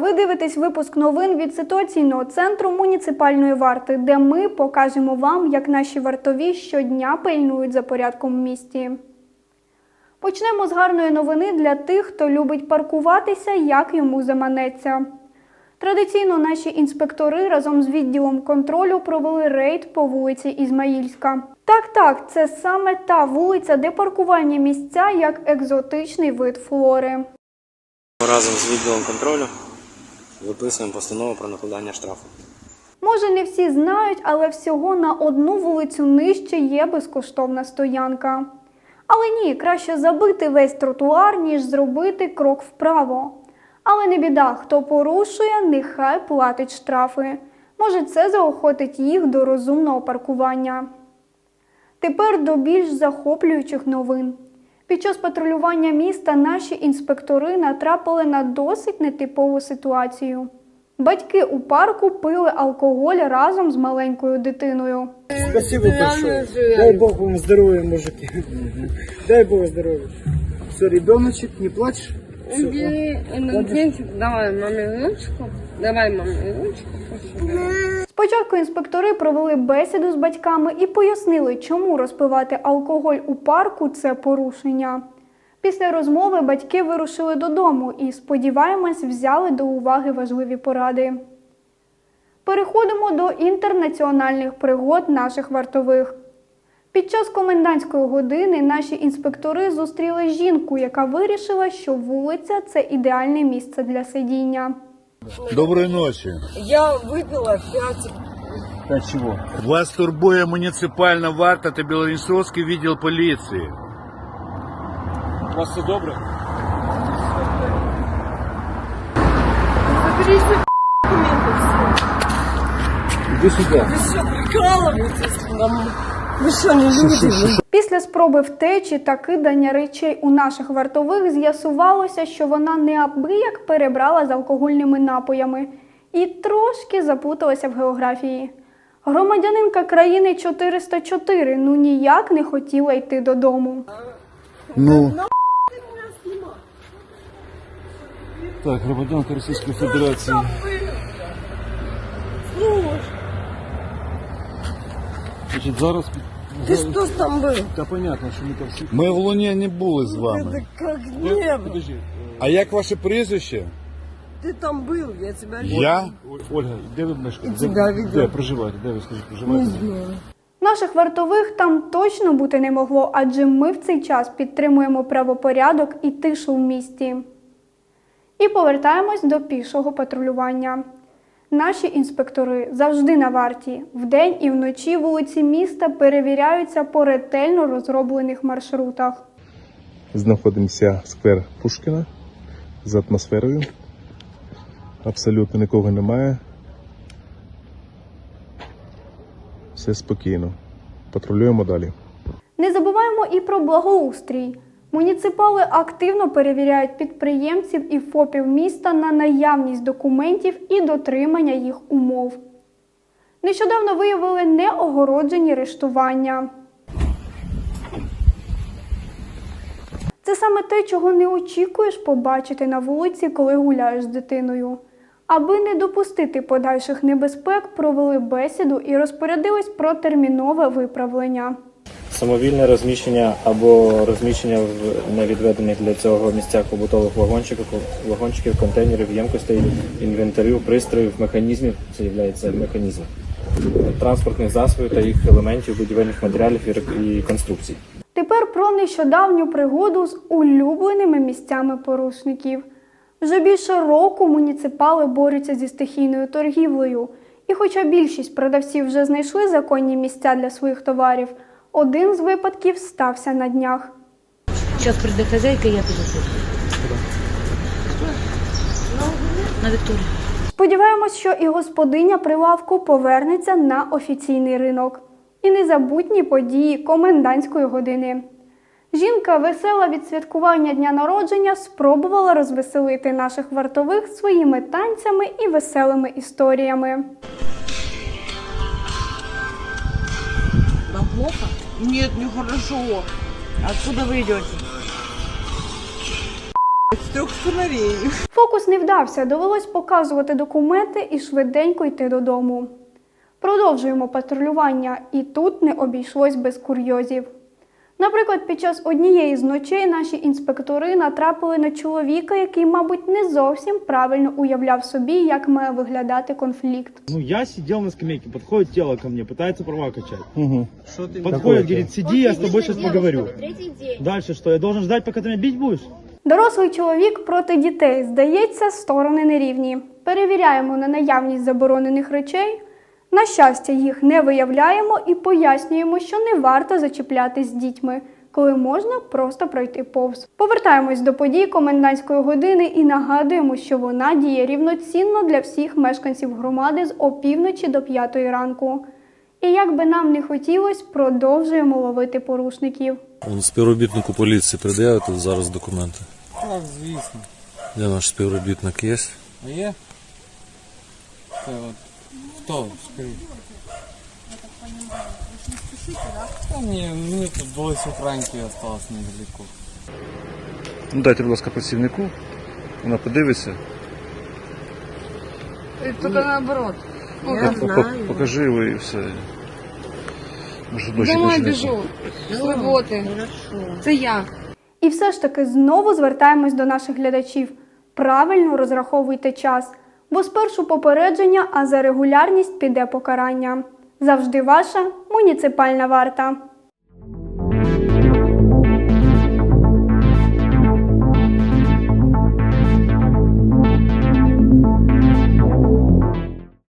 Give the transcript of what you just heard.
ви дивитесь випуск новин від ситуаційного центру муніципальної варти, де ми покажемо вам, як наші вартові щодня пильнують за порядком в місті. Почнемо з гарної новини для тих, хто любить паркуватися, як йому заманеться. Традиційно наші інспектори разом з відділом контролю провели рейд по вулиці Ізмаїльська. Так, так, це саме та вулиця, де паркувальні місця як екзотичний вид флори. Разом з відділом контролю виписуємо постанову про накладання штрафу. Може, не всі знають, але всього на одну вулицю нижче є безкоштовна стоянка. Але ні, краще забити весь тротуар, ніж зробити крок вправо. Але не біда, хто порушує, нехай платить штрафи. Може, це заохотить їх до розумного паркування. Тепер до більш захоплюючих новин. Під час патрулювання міста наші інспектори натрапили на досить нетипову ситуацію. Батьки у парку пили алкоголь разом з маленькою дитиною. Спасибо большое. Дай Бог вам здоровья, мужики. Дай Бог здоровья. Все, ребеночек, не? Бери ингредиентик, давай маме ручку. Давай маме ручку. Спочатку інспектори провели бесіду з батьками і пояснили, чому розпивати алкоголь у парку це порушення. Після розмови батьки вирушили додому і, сподіваємось, взяли до уваги важливі поради. Переходимо до інтернаціональних пригод наших вартових. Під час комендантської години наші інспектори зустріли жінку, яка вирішила, що вулиця це ідеальне місце для сидіння. Доброї ночі. Я выпила пять. Да чего? Вас турбує муніципальна варта та Білорусський відділ поліції. У вас все добре? Заберите документы все. Иди сюда. Вы что, прикалываетесь? Вы что, не люди? Після спроби втечі та кидання речей у наших вартових з'ясувалося, що вона неабияк перебрала з алкогольними напоями і трошки запуталася в географії. Громадянинка країни 404 ну ніяк не хотіла йти додому. Ну, Так, громадянка Російської Федерації. Значить, зараз... Ты что ж там был? Та понятно, що ми там всі... ми в Луні не були з вами. Это как Де- небо. Подожди. А як ваше прізвище? Ты там был, я тебя Я? О- Ольга, де ви мешкаєте? І тебе Де, відео. де проживаєте? Де ви скажіть, не проживаєте? знаю. Наших вартових там точно бути не могло, адже ми в цей час підтримуємо правопорядок і тишу в місті. І повертаємось до пішого патрулювання. Наші інспектори завжди на варті. Вдень і вночі вулиці міста перевіряються по ретельно розроблених маршрутах. знаходимося сквер Пушкіна з атмосферою. Абсолютно нікого немає. Все спокійно. Патрулюємо далі. Не забуваємо і про благоустрій. Муніципали активно перевіряють підприємців і ФОПів міста на наявність документів і дотримання їх умов. Нещодавно виявили неогороджені рештування. Це саме те, чого не очікуєш побачити на вулиці, коли гуляєш з дитиною. Аби не допустити подальших небезпек, провели бесіду і розпорядились про термінове виправлення. Самовільне розміщення або розміщення в невідведених для цього місцях побутових вагончиків, вагончиків, контейнерів, ємкостей, інвентарів, пристроїв, механізмів, це є механізм, транспортних засобів та їх елементів, будівельних матеріалів і конструкцій. Тепер про нещодавню пригоду з улюбленими місцями порушників. Вже більше року муніципали борються зі стихійною торгівлею. І хоча більшість продавців вже знайшли законні місця для своїх товарів, один з випадків стався на днях. Сейчас придет хозяйка, я піду. На Вікторію. Сподіваємось, що і господиня прилавку повернеться на офіційний ринок. І незабутні події комендантської години. Жінка, весела від святкування дня народження, спробувала розвеселити наших вартових своїми танцями і веселими історіями. Плохо? Нет, нехорошо. Откуда вы идете? З трьох сценарій. Фокус не вдався, довелось показувати документи і швиденько йти додому. Продовжуємо патрулювання, і тут не обійшлось без курйозів. Наприклад, під час однієї з ночей наші інспектори натрапили на чоловіка, який, мабуть, не зовсім правильно уявляв собі, як має виглядати конфлікт. Ну, я сидел на скамейке, подходит тело ко мне, пытается права качать. Угу. Подходит, говорит, сиди, я с тобой сейчас поговорю. Дальше что, я должен ждать, пока ты меня бить будешь? Дорослий чоловік проти дітей. Здається, сторони нерівні. Перевіряємо на наявність заборонених речей. На щастя, їх не виявляємо і пояснюємо, що не варто зачіплятись з дітьми, коли можна просто пройти повз. Повертаємось до подій комендантської години і нагадуємо, що вона діє рівноцінно для всіх мешканців громади з опівночі до п'ятої ранку. І як би нам не хотілося, продовжуємо ловити порушників. Он співробітнику поліції пред'явити зараз документи. Так, звісно. Де наш співробітник є? Є? Це от. Хто? Скажіть. Та ні, мені тут були сухраньки осталось недалеко. Ну, дайте, будь ласка, працівнику. Вона подивиться. Только наоборот. Я По- по- знаю. Покажи його і все. Може, дощ Домой більше не біжу. З роботи. Це я. І все ж таки знову звертаємось до наших глядачів. Правильно розраховуйте час, бо спершу попередження, а за регулярність піде покарання. Завжди ваша муніципальна варта.